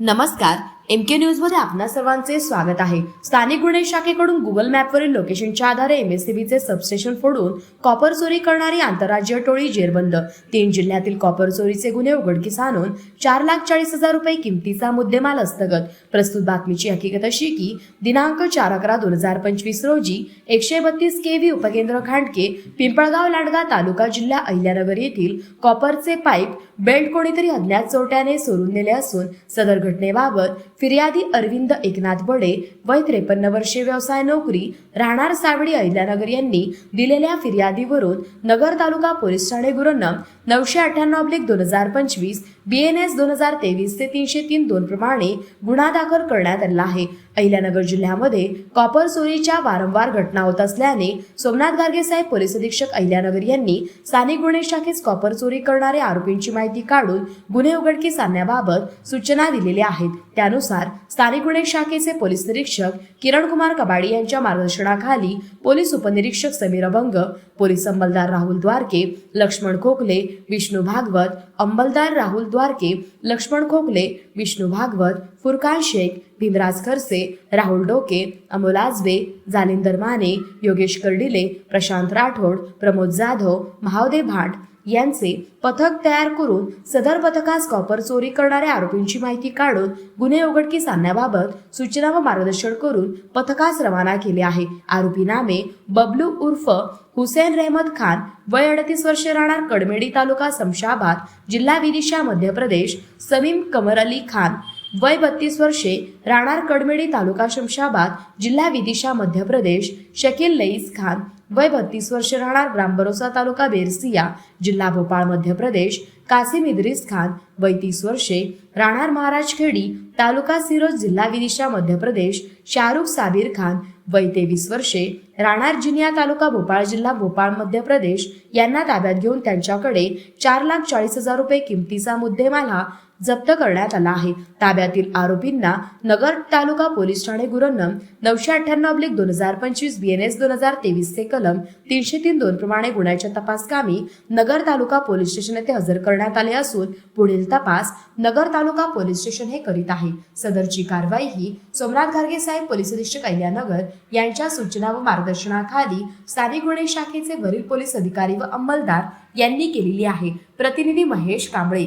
नमस्कार एम के न्यूजमध्ये आपणा सर्वांचे स्वागत आहे. स्थानिक गुन्हे शाखेकडून गुगल मॅपवरील लोकेशनच्या आधारे एमएससीबीचे सबस्टेशन फोडून कॉपर चोरी करणारी आंतरराज्य टोळी जेरबंद. तीन जिल्ह्यातील कॉपर चोरीचे गुन्हे उघडकीस आणून चार लाख चाळीस हजार रुपये किमतीचा मुद्देमाल हस्तगत प्रस्तुत बातमीची हकीकत अशी की दिनांक चार अकरा दोन हजार पंचवीस रोजी एकशे बत्तीस के व्ही उपकेंद्र खांडके पिंपळगाव लांडगा तालुका जिल्हा अहिल्यानगर येथील कॉपरचे पाईप बेल्ट कोणीतरी अज्ञात चोरट्याने सोडून नेले असून सदर घटनेबाबत फिर्यादी अरविंद एकनाथ बडे वय त्रेपन्न वर्षे व्यवसाय नोकरी राहणार सावडी अहिल्यानगर यांनी दिलेल्या फिर्यादीवरून नगर तालुका पोलीस ठाणे गुरुनम नऊशे अठ्ठ्याण्णव अब्लिक दोन हजार पंचवीस बी एन एस दोन हजार तेवीस ते तीनशे तीन दोन प्रमाणे गुन्हा दाखल करण्यात आला आहे. अहिल्यानगर जिल्ह्यामध्ये कॉपर चोरीच्या वारंवार घटना होत असल्याने सोमनाथ गार्गे साहेब पोलीस अधीक्षक अहिल्यानगर यांनी स्थानिक गुन्हे शाखेत कॉपर चोरी करणाऱ्या आरोपींची माहिती काढून गुन्हे उघडकीस आणण्याबाबत सूचना दिलेल्या आहेत. त्यानुसार स्थानिक गुन्हे शाखेचे पोलीस निरीक्षक किरण कुमार कबाडी यांच्या मार्गदर्शनाखाली पोलीस उपनिरीक्षक समीर अभंग पोलीस अंमलदार राहुल द्वारके लक्ष्मण खोकले विष्णू भागवत अंमलदार राहुल द्वारके लक्ष्मण खोकले विष्णू भागवत फुरकान शेख भीमराज खरसे राहुल डोके अमोल आजबे जालिंदर माने योगेश कर्डिले प्रशांत राठोड प्रमोद जाधव महावदेव भाट यांचे पथक तयार करून सदर पथकास कॉपर चोरी करणाऱ्या आरोपींची माहिती काढून गुन्हे उघडकीस आणण्याबाबत सूचना व मार्गदर्शन करून पथकास रवाना केले आहे. आरोपी नामे बबलू उर्फ हुसेन रेहमत खान वय अडतीस वर्षे राहणार कडमेडी तालुका समशाबाद जिल्हा विदिशा मध्य प्रदेश समीम कमर अली खान. वय बत्तीस वर्षे राहणार कडमेडी तालुका शमशाबाद जिल्हा विदिशा मध्य प्रदेश शकील लईस खान वय बत्तीस वर्षे राहणार ग्रामबरोसा तालुका बेरसिया जिल्हा भोपाळ मध्य प्रदेश कासिम इद्रिस खान वय तीस वर्षे राहणार महाराज खेडी तालुका सिरोज जिल्हा विदिशा मध्य प्रदेश शाहरुख साबीर खान वय तेवीस वर्षे राहणार जिनिया तालुका भोपाळ जिल्हा भोपाळ मध्य प्रदेश यांना ताब्यात घेऊन त्यांच्याकडे चार लाख चाळीस हजार रुपये किमतीचा मुद्देमाल हा जप्त करण्यात आला आहे. ताब्यातील आरोपींना नगर तालुका पोलीस ठाणे गुरन्नम नऊशे अठ्ठ्याण्णव अब्लिक दोन हजार पंचवीस बी एन एस दोन हजार तेवीस चे कलम तीनशे तीन दोन प्रमाणे गुन्ह्याच्या तपासकामी नगर तालुका पोलीस स्टेशन येथे हजर करण्यात आले असून पुढील तपास नगर तालुका पोलीस स्टेशन हे करीत आहे. सदरची कारवाई ही सोमनाथ घारगे साहेब पोलीस अधीक्षक अहिल्यानगर यांच्या सूचना व मार्गदर्शनाखाली स्थानिक गुन्हे शाखेचे वरील पोलीस अधिकारी व अंमलदार यांनी केलेली आहे. प्रतिनिधी महेश कांबळे.